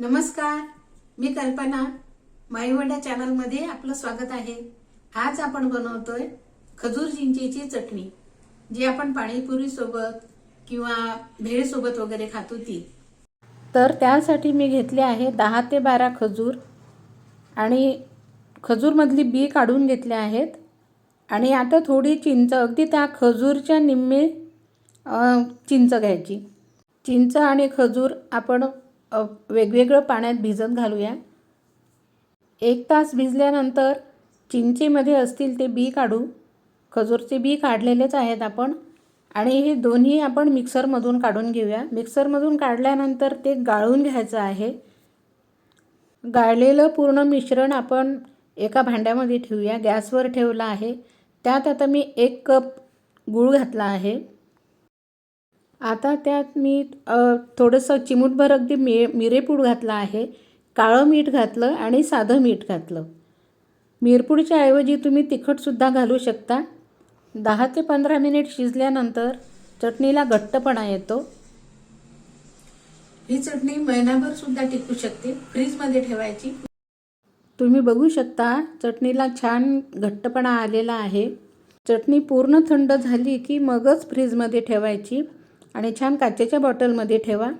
नमस्कार मी कल्पना. माईवड्या चॅनलमध्ये आपलं स्वागत आहे. आज आपण बनवतोय खजूर चिंचेची चटणी जी आपण पाणीपुरी सोबत किंवा भेळ सोबत वगैरे खातो ती. तर त्यासाठी मी घेतले आहे दहा ते बारा खजूर आणि खजूरमधली बी काढून घेतल्या आहेत. आणि आता थोडी चिंच अगदी त्या खजूरच्या निम्मे चिंच घ्यायची. चिंच आणि खजूर आपण वेगवेगळं पाण्यात भिजत घालूया. एक तास भिजल्यानंतर चिंचेमध्ये असतील ते बी काढू. खजूरचे बी काढलेलेच आहेत आपण. आणि हे दोन्ही आपण मिक्सरमधून काढून घेऊया. मिक्सरमधून काढल्यानंतर ते गाळून घ्यायचं आहे. गाळलेलं पूर्ण मिश्रण आपण एका भांड्यामध्ये ठेवूया. गॅसवर ठेवलं आहे. त्यात आता मी एक कप गूळ घातला आहे. आता त्यात मी थोडंसं चिमूटभर अगदी मि मिरेपूड घातला आहे काळं मीठ घातलं आणि साधं मीठ घातलं. मिरपूडच्या ऐवजी तुम्ही तिखटसुद्धा घालू शकता. दहा ते पंधरा मिनिट शिजल्यानंतर चटणीला घट्टपणा येतो. ही चटणी महिनाभर सुद्धा टिकू शकते फ्रीजमध्ये ठेवायची. तुम्ही बघू शकता चटणीला छान घट्टपणा आलेला आहे. चटणी पूर्ण थंड झाली की मगच फ्रीजमध्ये ठेवायची. आणि छान काचेच्या बॉटलमध्ये ठेवा.